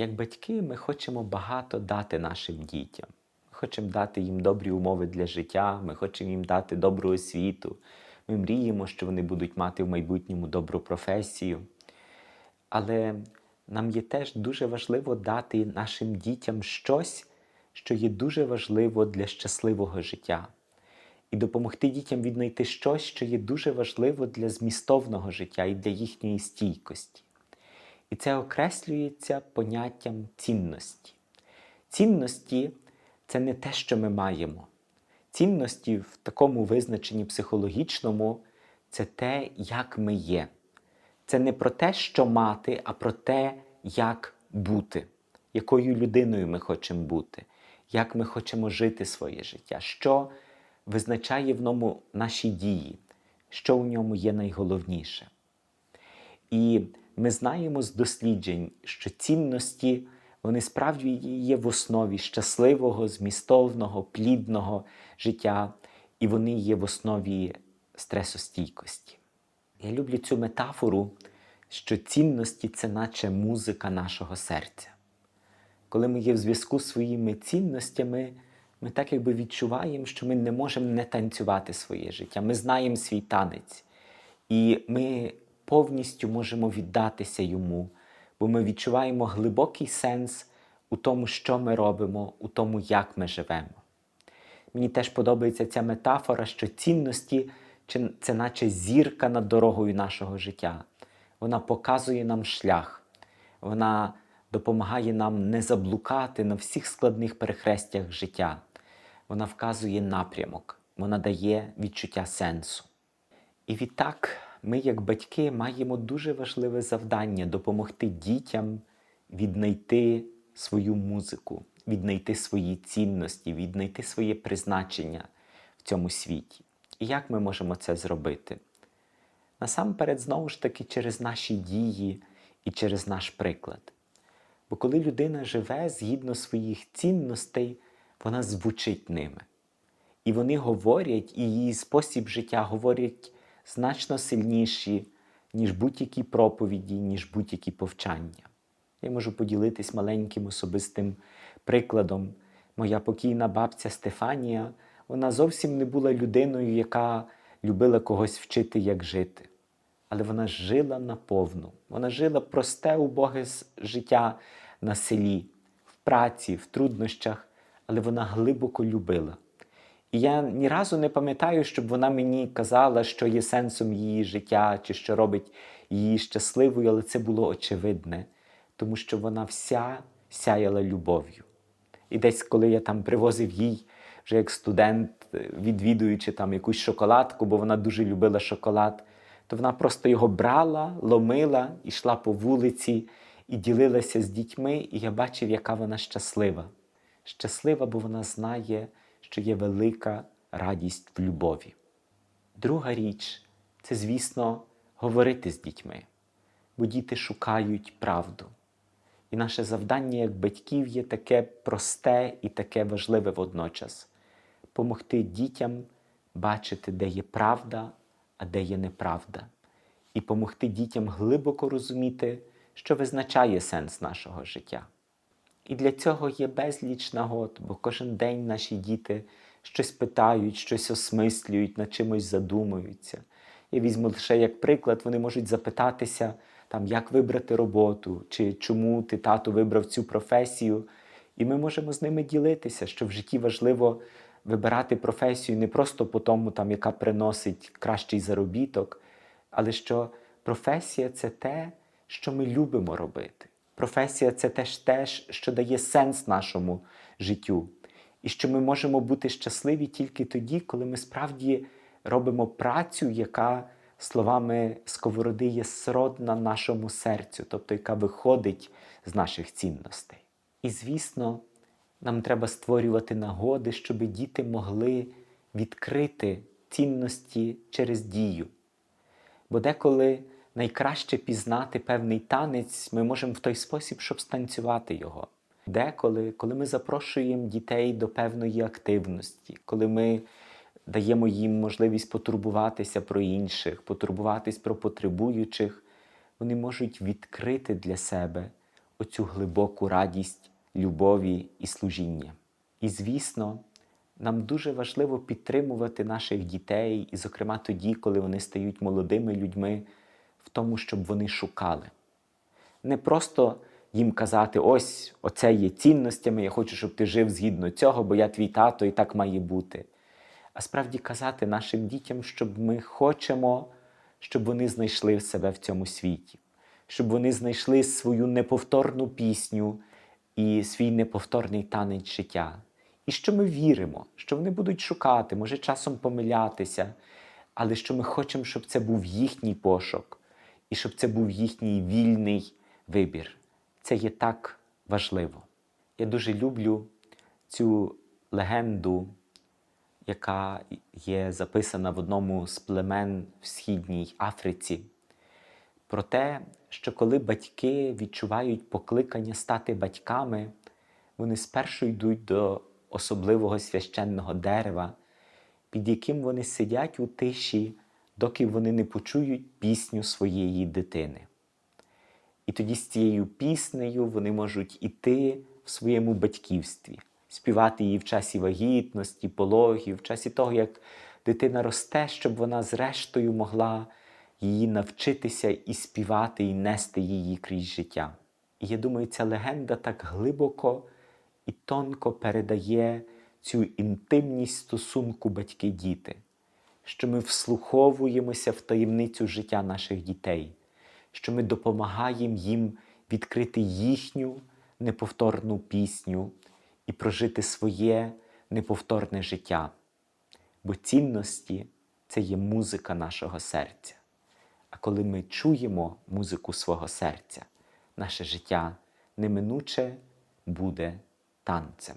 як батьки, ми хочемо багато дати нашим дітям. Ми хочемо дати їм добрі умови для життя, ми хочемо їм дати добру освіту. Ми мріємо, що вони будуть мати в майбутньому добру професію. Але нам є теж дуже важливо дати нашим дітям щось, що є дуже важливо для щасливого життя, і допомогти дітям віднайти щось, що є дуже важливо для змістовного життя і для їхньої стійкості. І це окреслюється поняттям цінності. Цінності це не те, що ми маємо. Цінності в такому визначенні психологічному це те, як ми є. Це не про те, що мати, а про те, як бути, якою людиною ми хочемо бути, як ми хочемо жити своє життя, що визначає в ньому наші дії, що в ньому є найголовніше. І ми знаємо з досліджень, що цінності вони справді є в основі щасливого, змістовного, плідного життя, і вони є в основі стресостійкості. Я люблю цю метафору, що цінності це наче музика нашого серця. Коли ми є в зв'язку з своїми цінностями, ми так якби відчуваємо, що ми не можемо не танцювати своє життя. Ми знаємо свій танець. І ми повністю можемо віддатися йому, бо ми відчуваємо глибокий сенс у тому, що ми робимо, у тому, як ми живемо. Мені теж подобається ця метафора, що цінності це наче зірка над дорогою нашого життя. Вона показує нам шлях, вона допомагає нам не заблукати на всіх складних перехрестях життя. Вона вказує напрямок, вона дає відчуття сенсу. І відтак ми, як батьки, маємо дуже важливе завдання допомогти дітям віднайти свою музику, віднайти свої цінності, віднайти своє призначення в цьому світі. І як ми можемо це зробити? Насамперед, знову ж таки, через наші дії і через наш приклад. Бо коли людина живе згідно своїх цінностей, вона звучить ними. І вони говорять, і її спосіб життя говорять значно сильніші, ніж будь-які проповіді, ніж будь-які повчання. Я можу поділитись маленьким особистим прикладом. Моя покійна бабця Стефанія, вона зовсім не була людиною, яка любила когось вчити, як жити. Але вона жила наповну. Вона жила просте, убоге життя на селі, в праці, в труднощах, але вона глибоко любила. І я ні разу не пам'ятаю, щоб вона мені казала, що є сенсом її життя, чи що робить її щасливою, але це було очевидне, тому що вона вся сяяла любов'ю. І десь, коли я там привозив їй, вже як студент, відвідуючи там якусь шоколадку, бо вона дуже любила шоколад, то вона просто його брала, ломила, йшла по вулиці і ділилася з дітьми, і я бачив, яка вона щаслива. Щаслива, бо вона знає, що є велика радість в любові. Друга річ це, звісно, говорити з дітьми, бо діти шукають правду. І наше завдання як батьків є таке просте і таке важливе водночас помогти дітям бачити, де є правда, а де є неправда, і помогти дітям глибоко розуміти, що визначає сенс нашого життя. І для цього є безліч нагод, бо кожен день наші діти щось питають, щось осмислюють, над чимось задумуються. Я візьму лише як приклад, вони можуть запитатися, там, як вибрати роботу, чи чому ти тато вибрав цю професію. І ми можемо з ними ділитися, що в житті важливо вибирати професію не просто по тому, там, яка приносить кращий заробіток, але що професія це те, що ми любимо робити. Професія це теж те, що дає сенс нашому життю. І що ми можемо бути щасливі тільки тоді, коли ми справді робимо працю, яка словами сковороди є сродна нашому серцю, тобто яка виходить з наших цінностей. І звісно, нам треба створювати нагоди, щоб діти могли відкрити цінності через дію. Бо деколи найкраще пізнати певний танець, ми можемо в той спосіб, щоб станцювати його. Деколи, коли ми запрошуємо дітей до певної активності, коли ми даємо їм можливість потурбуватися про інших, потурбуватись про потребуючих, вони можуть відкрити для себе оцю глибоку радість любові і служіння. І, звісно, нам дуже важливо підтримувати наших дітей, і, зокрема, тоді, коли вони стають молодими людьми, в тому, щоб вони шукали. Не просто їм казати, ось оце є цінностями, я хочу, щоб ти жив згідно цього, бо я твій тато і так має бути. А справді казати нашим дітям, щоб ми хочемо, щоб вони знайшли себе в цьому світі, щоб вони знайшли свою неповторну пісню і свій неповторний танець життя. І що ми віримо, що вони будуть шукати, може часом помилятися, але що ми хочемо, щоб це був їхній пошук, і щоб це був їхній вільний вибір. Це є так важливо. Я дуже люблю цю легенду, яка є записана в одному з племен в Східній Африці, про те, що коли батьки відчувають покликання стати батьками, вони спершу йдуть до особливого священного дерева, під яким вони сидять у тиші, доки вони не почують пісню своєї дитини. І тоді з цією піснею вони можуть іти в своєму батьківстві, співати її в часі вагітності, пологів, в часі того, як дитина росте, щоб вона зрештою могла її навчитися і співати, і нести її крізь життя. І я думаю, ця легенда так глибоко і тонко передає цю інтимність стосунку батьки-діти, що ми вслуховуємося в таємницю життя наших дітей, що ми допомагаємо їм відкрити їхню неповторну пісню і прожити своє неповторне життя. Бо цінності це є музика нашого серця. А коли ми чуємо музику свого серця, наше життя неминуче буде танцем.